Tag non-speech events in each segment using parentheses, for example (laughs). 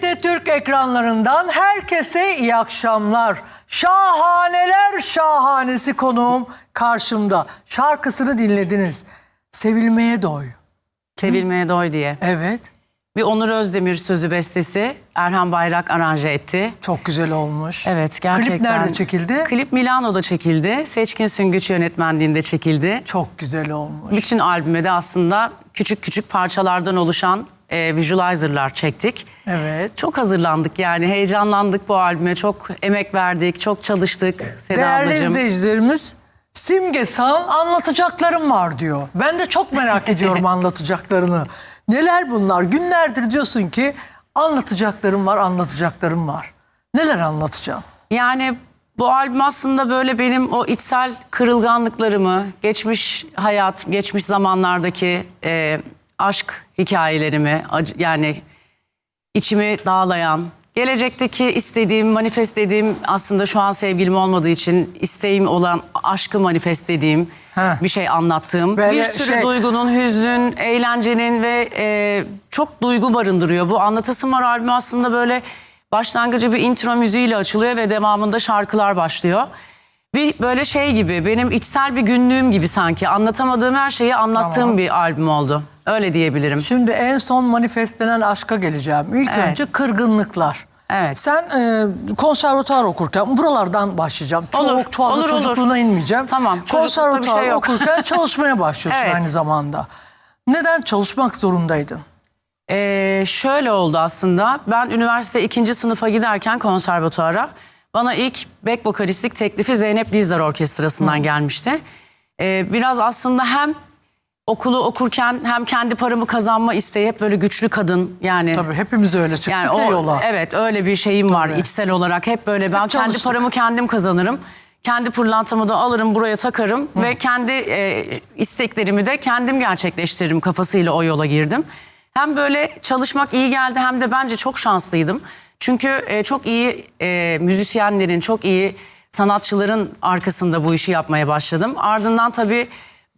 TRT Türk ekranlarından herkese iyi akşamlar. Şahaneler şahanesi konuğum karşımda. Şarkısını dinlediniz. Sevilmeye doy. Sevilmeye doy diye. Evet, Bir Onur Özdemir sözü bestesi Erhan Bayrak aranje etti. çok güzel olmuş. Evet gerçekten. Klip nerede çekildi? Klip Milano'da çekildi. Seçkin Süngüç yönetmenliğinde çekildi. Çok güzel olmuş. Bütün albüme de aslında küçük küçük parçalardan oluşan e, visualizer'lar çektik. Evet. Çok hazırlandık yani heyecanlandık bu albüme. Çok emek verdik, çok çalıştık Seda Değerli ablacığım. izleyicilerimiz Simge Sağ'ın anlatacaklarım var diyor. Ben de çok merak (laughs) ediyorum anlatacaklarını. Neler bunlar? Günlerdir diyorsun ki anlatacaklarım var, anlatacaklarım var. Neler anlatacaksın? Yani bu albüm aslında böyle benim o içsel kırılganlıklarımı, geçmiş hayat, geçmiş zamanlardaki e, aşk hikayelerimi, yani içimi dağlayan, gelecekteki istediğim, manifestlediğim aslında şu an sevgilim olmadığı için isteğim olan aşkı manifestlediğim Heh. bir şey anlattığım. Böyle bir sürü şey- duygunun, hüznün, eğlencenin ve e, çok duygu barındırıyor. Bu Anlatasım Var albümü aslında böyle başlangıcı bir intro müziğiyle açılıyor ve devamında şarkılar başlıyor. Bir böyle şey gibi benim içsel bir günlüğüm gibi sanki anlatamadığım her şeyi anlattığım bir albüm oldu. Öyle diyebilirim. Şimdi en son manifestlenen aşka geleceğim. İlk Evet. önce kırgınlıklar. Evet. Sen e, konservatuar okurken buralardan başlayacağım. Çok Olur, fazla olur, olur. çocukluğuna inmeyeceğim. Tamam, çocuklukta bir Konservatuar şey yok. okurken (laughs) çalışmaya başlıyorsun Evet. aynı zamanda. Neden çalışmak zorundaydın? Ee, şöyle oldu aslında. Ben üniversite ikinci sınıfa giderken konservatuara bana ilk back vokalistlik teklifi Zeynep Dizdar Orkestrası'ndan gelmişti. Ee, biraz aslında hem okulu okurken hem kendi paramı kazanma isteği hep böyle güçlü kadın yani. Tabii hepimiz öyle çıktık Yani ya o, yola. evet öyle bir şeyim var Tabii. içsel olarak hep böyle ben kendi çalıştık. paramı kendim kazanırım. Kendi pırlantamı da alırım buraya takarım ve kendi e, isteklerimi de kendim gerçekleştiririm kafasıyla o yola girdim. Hem böyle çalışmak iyi geldi hem de bence çok şanslıydım. Çünkü e, çok iyi e, müzisyenlerin, çok iyi sanatçıların arkasında bu işi yapmaya başladım. Ardından tabii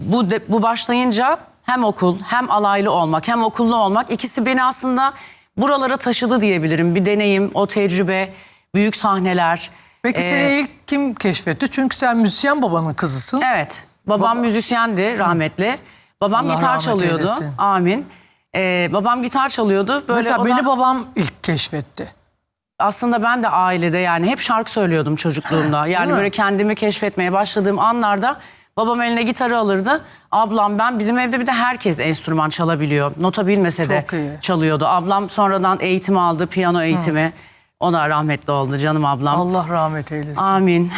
bu de- bu başlayınca hem okul hem alaylı olmak hem okullu olmak ikisi beni aslında buralara taşıdı diyebilirim. Bir deneyim, o tecrübe, büyük sahneler. Peki Ee, seni ilk kim keşfetti? Çünkü sen müzisyen babanın kızısın. Evet. Babam müzisyendi rahmetli. Babam Allah gitar rahmet çalıyordu. eylesin. Amin. Ee, babam gitar çalıyordu. Böyle Mesela o da- beni babam ilk keşfetti. aslında ben de ailede yani hep şarkı söylüyordum çocukluğumda. Yani mi? böyle kendimi keşfetmeye başladığım anlarda babam eline gitarı alırdı. Ablam ben bizim evde bir de herkes enstrüman çalabiliyor. Nota bilmese de Çok iyi. çalıyordu. Ablam sonradan eğitim aldı, piyano eğitimi. O da rahmetli oldu canım ablam. Allah rahmet eylesin. Amin.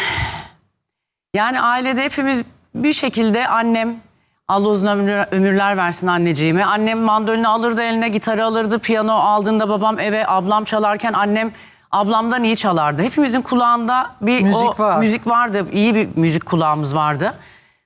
Yani ailede hepimiz bir şekilde annem Allah uzun ömür- ömürler versin anneciğime. Annem mandolini alırdı eline, gitarı alırdı, piyano aldığında babam eve, ablam çalarken annem ablamdan iyi çalardı. Hepimizin kulağında bir Müzik o var. müzik vardı. iyi bir müzik kulağımız vardı.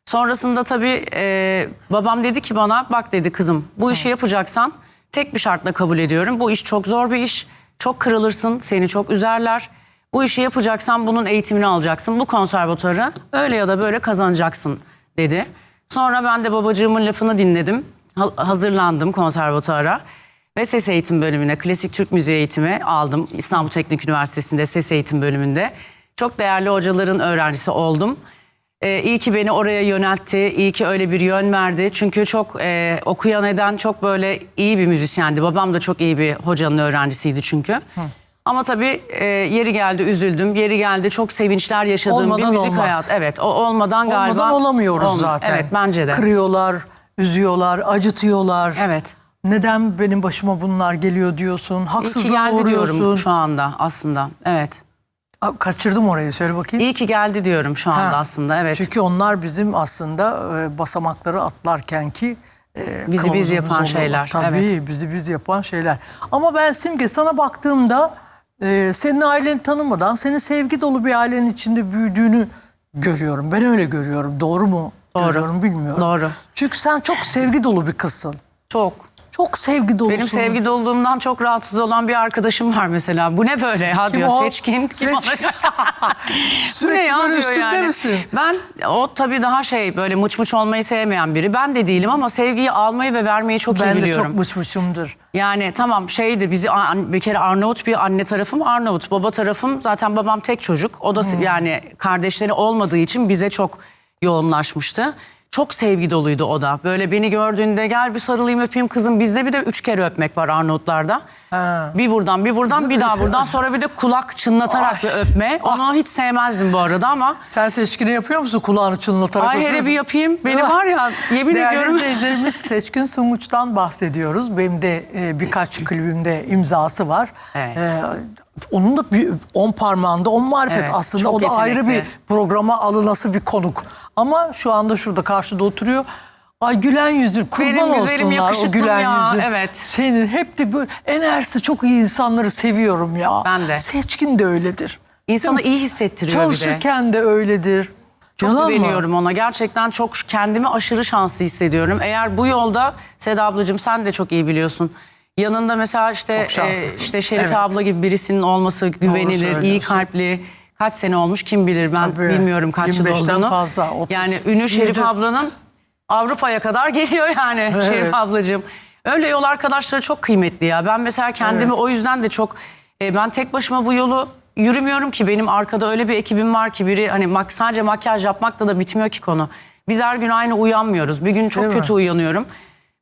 Sonrasında tabii e, babam dedi ki bana bak dedi kızım bu işi yapacaksan tek bir şartla kabul ediyorum. Bu iş çok zor bir iş. Çok kırılırsın, seni çok üzerler. Bu işi yapacaksan bunun eğitimini alacaksın. Bu konservatuarı öyle ya da böyle kazanacaksın dedi. Sonra ben de babacığımın lafını dinledim. Ha- hazırlandım konservatuara. Ve ses eğitim bölümüne, klasik Türk müziği eğitimi aldım. İstanbul Teknik Üniversitesi'nde ses eğitim bölümünde. Çok değerli hocaların öğrencisi oldum. Ee, iyi ki beni oraya yöneltti, iyi ki öyle bir yön verdi. Çünkü çok e, okuyan eden çok böyle iyi bir müzisyendi. Babam da çok iyi bir hocanın öğrencisiydi çünkü. Ama tabii e, yeri geldi üzüldüm, yeri geldi çok sevinçler yaşadığım Olmadan bir müzik olmaz. hayatı. Evet, o olmadan galiba Olmadan olamıyoruz olm- zaten. Evet, bence de. Kırıyorlar, üzüyorlar, acıtıyorlar. Evet. Neden benim başıma bunlar geliyor diyorsun. Haksızlığa uğruyorsun. şu anda aslında. Evet. Kaçırdım orayı söyle bakayım. İyi ki geldi diyorum şu anda Ha. aslında. Evet. Çünkü onlar bizim aslında e, basamakları atlarken ki e, Bizi biz kılavuzumuz yapan oluyorlar. şeyler, Tabii bizi biz yapan şeyler. Ama ben Simge sana baktığımda e, senin aileni tanımadan senin sevgi dolu bir ailenin içinde büyüdüğünü görüyorum. Ben öyle görüyorum. Doğru mu Doğru. görüyorum bilmiyorum. Doğru. Çünkü sen çok sevgi dolu bir kızsın. Çok. Çok sevgi dolusun. Benim sevgi dolduğumdan çok rahatsız olan bir arkadaşım var mesela. Bu ne böyle ya Kim diyor. o? Seçkin. Kim o? Bu (laughs) ne Sürekli ya böyle diyor üstünde yani. misin? Ben o tabii daha şey böyle mıç mıç olmayı sevmeyen biri. Ben de değilim ama sevgiyi almayı ve vermeyi çok iyi Ben de biliyorum. çok mıçmışımdır. Yani tamam şeydi bizi an- bir kere Arnavut bir anne tarafım Arnavut. Baba tarafım zaten babam tek çocuk. O da Hmm. yani kardeşleri olmadığı için bize çok yoğunlaşmıştı. Çok sevgi doluydu o da. Böyle beni gördüğünde gel bir sarılayım öpeyim kızım. Bizde bir de üç kere öpmek var Arnavutlarda. Ha. Bir buradan bir buradan bir daha buradan sonra bir de kulak çınlatarak bir öpme. Onu hiç sevmezdim bu arada ama. Sen seçkini yapıyor musun kulağını çınlatarak? Ay öpüyor hele bir musun? yapayım. Beni var ya yemin Değerli ediyorum. izleyicilerimiz (laughs) Seçkin Sunguç'tan bahsediyoruz. Benim de e, birkaç klibimde imzası var. Evet. E, onun da bir on parmağında on marifet Evet, aslında. O da ayrı bir yetenekli. programa alınası bir konuk. Ama şu anda şurada karşıda oturuyor. Ay gülen yüzü kurban Benim olsunlar o gülen ya, yüzün. evet. Senin hep de böyle enerjisi çok iyi insanları seviyorum ya. Ben de. Seçkin de öyledir. İnsanı iyi hissettiriyor bir de. Çalışırken de öyledir. Çok Yalan mı? güveniyorum ona. Gerçekten çok kendimi aşırı şanslı hissediyorum. Eğer bu yolda Seda ablacığım sen de çok iyi biliyorsun. Yanında mesela işte şanslısın. işte Şerife Evet. abla gibi birisinin olması güvenilir, iyi kalpli. Kaç sene olmuş kim bilir ben Tabii. bilmiyorum kaç yıl 25'ten olduğunu. fazla, 30. Yani ünü Şerife Yedi. ablanın Avrupa'ya kadar (laughs) geliyor yani Evet. Şerife ablacığım. Öyle yol arkadaşları çok kıymetli ya. Ben mesela kendimi Evet. o yüzden de çok e, ben tek başıma bu yolu yürümüyorum ki benim arkada öyle bir ekibim var ki biri hani mak sadece makyaj yapmakla da bitmiyor ki konu. Biz her gün aynı uyanmıyoruz. Bir gün çok Değil mi? kötü uyanıyorum.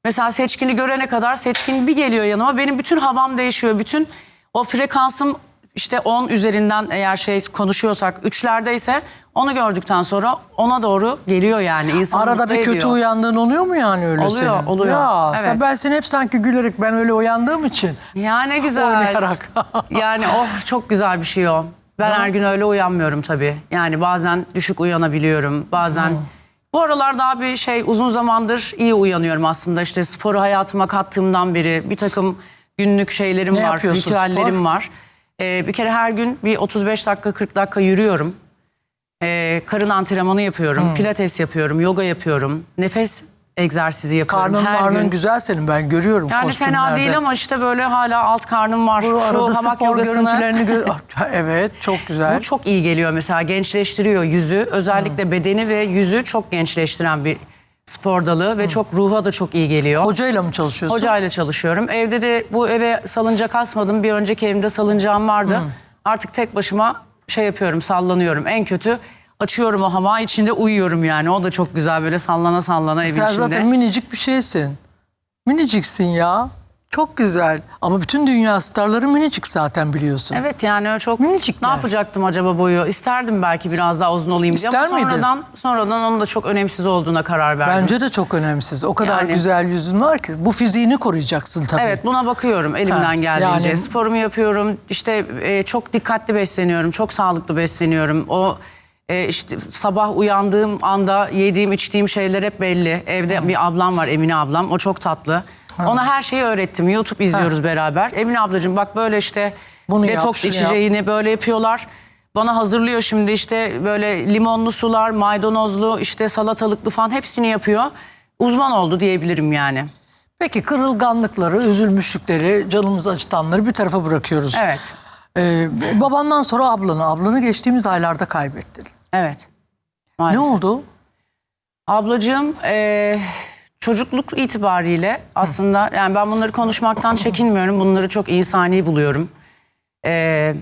Mesela seçkini görene kadar seçkin bir geliyor yanıma benim bütün havam değişiyor. Bütün o frekansım işte 10 üzerinden eğer şey konuşuyorsak üçlerdeyse onu gördükten sonra ona doğru geliyor yani. İnsanı Arada bir kötü ediyor. uyandığın oluyor mu yani öyle Oluyor, senin? oluyor. Ya Evet. sen, ben seni hep sanki gülerek ben öyle uyandığım için. Ya ne güzel. Oynayarak. (laughs) yani oh çok güzel bir şey o. Ben her gün öyle uyanmıyorum tabii. Yani bazen düşük uyanabiliyorum. Bazen bu aralar daha bir şey uzun zamandır iyi uyanıyorum aslında. İşte sporu hayatıma kattığımdan beri bir takım günlük şeylerim Ne var, yapıyorsun ritüellerim spor? var. Ee, bir kere her gün bir 35 dakika 40 dakika yürüyorum. Ee, karın antrenmanı yapıyorum, pilates yapıyorum, yoga yapıyorum, nefes egzersizi yapıyorum Karnın her varlığın gün. güzel senin ben görüyorum Yani kostümlerde. fena değil ama işte böyle hala alt karnım var. Bu Şu arada hamak spor yogasını. görüntülerini gö- (laughs) Ah, evet çok güzel. Bu çok iyi geliyor mesela gençleştiriyor yüzü. Özellikle bedeni ve yüzü çok gençleştiren bir spor dalı ve çok ruha da çok iyi geliyor. Hocayla mı çalışıyorsun? Hocayla çalışıyorum. Evde de bu eve salıncak asmadım. Bir önceki evimde salıncağım vardı. Artık tek başıma şey yapıyorum sallanıyorum. En kötü açıyorum o hamağı içinde uyuyorum yani. O da çok güzel böyle sallana sallana evin Sen içinde. zaten minicik bir şeysin. Miniciksin ya. Çok güzel. Ama bütün dünya starları minicik zaten biliyorsun. Evet yani öyle çok Minicikler. ne yapacaktım acaba boyu? İsterdim belki biraz daha uzun olayım diye İster ama miydin? sonradan sonradan onun da çok önemsiz olduğuna karar verdim. Bence de çok önemsiz. O kadar Yani- güzel yüzün var ki. Bu fiziğini koruyacaksın tabii. Evet buna bakıyorum elimden Ha, geldiğince. yani- Sporumu yapıyorum. İşte e, çok dikkatli besleniyorum. Çok sağlıklı besleniyorum. O e, işte sabah uyandığım anda yediğim içtiğim şeyler hep belli. Evde bir ablam var Emine ablam. O çok tatlı. Ona her şeyi öğrettim. YouTube izliyoruz beraber. Emine ablacığım bak böyle işte Bunu yap, detoks yap. içeceğini böyle yapıyorlar. Bana hazırlıyor şimdi işte böyle limonlu sular, maydanozlu, işte salatalıklı falan hepsini yapıyor. Uzman oldu diyebilirim yani. Peki kırılganlıkları, üzülmüşlükleri, canımızı acıtanları bir tarafa bırakıyoruz. Evet. Ee, babandan sonra ablanı, ablanı geçtiğimiz aylarda kaybettin. Evet. Ne Maalesef. oldu? Ablacığım eee, çocukluk itibariyle aslında yani ben bunları konuşmaktan çekinmiyorum. Bunları çok insani buluyorum. Eee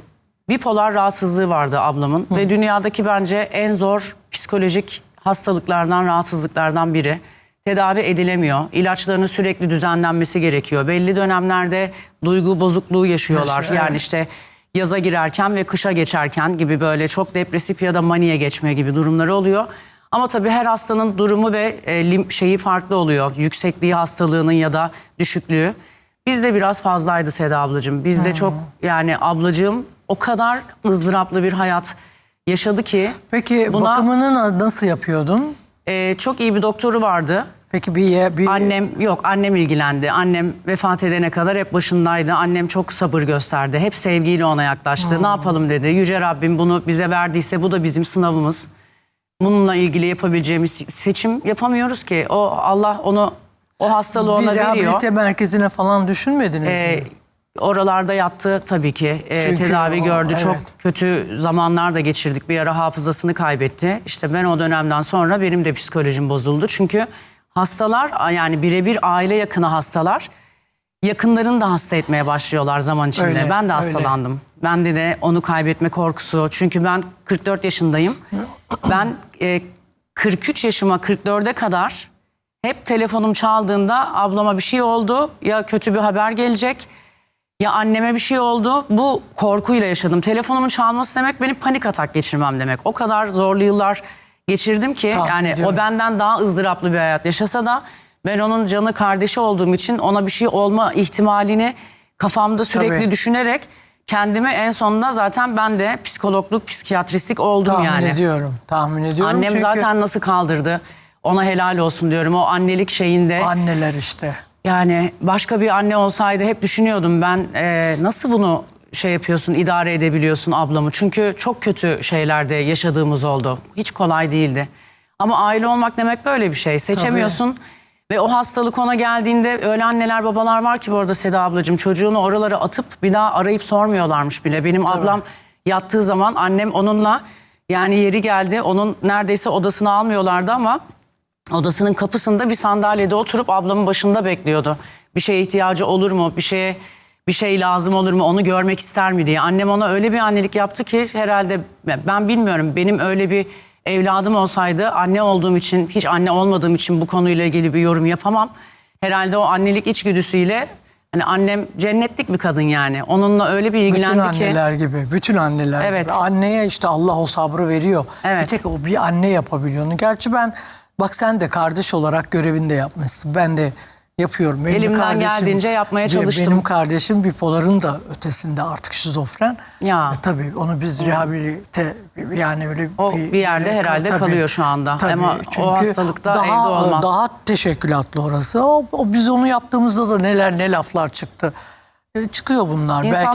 bipolar rahatsızlığı vardı ablamın ve dünyadaki bence en zor psikolojik hastalıklardan, rahatsızlıklardan biri. Tedavi edilemiyor. İlaçlarının sürekli düzenlenmesi gerekiyor. Belli dönemlerde duygu bozukluğu yaşıyorlar. Yaşıyor, yani evet. işte yaza girerken ve kışa geçerken gibi böyle çok depresif ya da maniye geçme gibi durumları oluyor. Ama tabii her hastanın durumu ve e, şeyi farklı oluyor. Yüksekliği hastalığının ya da düşüklüğü. Bizde biraz fazlaydı Seda ablacığım. Bizde çok yani ablacığım o kadar ızdıraplı bir hayat yaşadı ki. Peki Buna- bakımını na- nasıl yapıyordun? e, çok iyi bir doktoru vardı. Peki bir, ye- bir Annem yok annem ilgilendi. Annem vefat edene kadar hep başındaydı. Annem çok sabır gösterdi. Hep sevgiyle ona yaklaştı. Ne yapalım dedi. Yüce Rabbim bunu bize verdiyse bu da bizim sınavımız. Bununla ilgili yapabileceğimiz seçim yapamıyoruz ki. O Allah onu O hastalığı ona bir veriyor. rehabilite merkezine falan düşünmediniz Ee, mi? oralarda yattı tabii ki. Ee, Çünkü tedavi o- gördü. Çok evet. kötü zamanlar da geçirdik. Bir ara hafızasını kaybetti. İşte ben o dönemden sonra benim de psikolojim bozuldu. Çünkü hastalar yani birebir aile yakını hastalar yakınlarını da hasta etmeye başlıyorlar zaman içinde. Öyle, ben de öyle. hastalandım. Bende de onu kaybetme korkusu. Çünkü ben 44 yaşındayım. Ben e, 43 yaşıma 44'e kadar hep telefonum çaldığında ablama bir şey oldu ya kötü bir haber gelecek ya anneme bir şey oldu. Bu korkuyla yaşadım. Telefonumun çalması demek benim panik atak geçirmem demek. O kadar zorlu yıllar geçirdim ki Tahmin yani ediyorum. o benden daha ızdıraplı bir hayat yaşasa da ben onun canı kardeşi olduğum için ona bir şey olma ihtimalini kafamda sürekli Tabii. düşünerek kendimi en sonunda zaten ben de psikologluk, psikiyatristlik oldum Tahmin yani. ediyorum. Tahmin ediyorum. Annem çünkü zaten nasıl kaldırdı? Ona helal olsun diyorum. O annelik şeyinde anneler işte. yani başka bir anne olsaydı hep düşünüyordum ben e, nasıl bunu şey yapıyorsun, idare edebiliyorsun ablamı. Çünkü çok kötü şeylerde yaşadığımız oldu. Hiç kolay değildi. Ama aile olmak demek böyle bir şey. Seçemiyorsun. Ve o hastalık ona geldiğinde öyle anneler babalar var ki bu arada Seda ablacığım çocuğunu oralara atıp bir daha arayıp sormuyorlarmış bile. Benim ablam yattığı zaman annem onunla yani yeri geldi onun neredeyse odasını almıyorlardı ama odasının kapısında bir sandalyede oturup ablamın başında bekliyordu. Bir şeye ihtiyacı olur mu? Bir şeye bir şey lazım olur mu? Onu görmek ister mi diye. Annem ona öyle bir annelik yaptı ki herhalde ben bilmiyorum. Benim öyle bir evladım olsaydı anne olduğum için hiç anne olmadığım için bu konuyla ilgili bir yorum yapamam. Herhalde o annelik içgüdüsüyle hani annem cennetlik bir kadın yani. Onunla öyle bir Bütün ilgilendi ki. anneler gibi. Bütün anneler Evet. gibi. Anneye işte Allah o sabrı veriyor. Evet. Bir tek o bir anne yapabiliyor onu. Gerçi ben bak sen de kardeş olarak görevini de yapmışsın. Ben de yapıyorum. Benim de Elimden geldiğince yapmaya çalıştım. Benim kardeşim bipoların da ötesinde artık şizofren. Ya. E, tabii onu biz rehabilite yani öyle O bir yerde herhalde kalıyor şu anda. Ama o çünkü hastalıkta daha, evde olmaz. Daha teşekkülatlı orası. O, o biz onu yaptığımızda da neler ne laflar çıktı. E, çıkıyor bunlar. İnsan Belki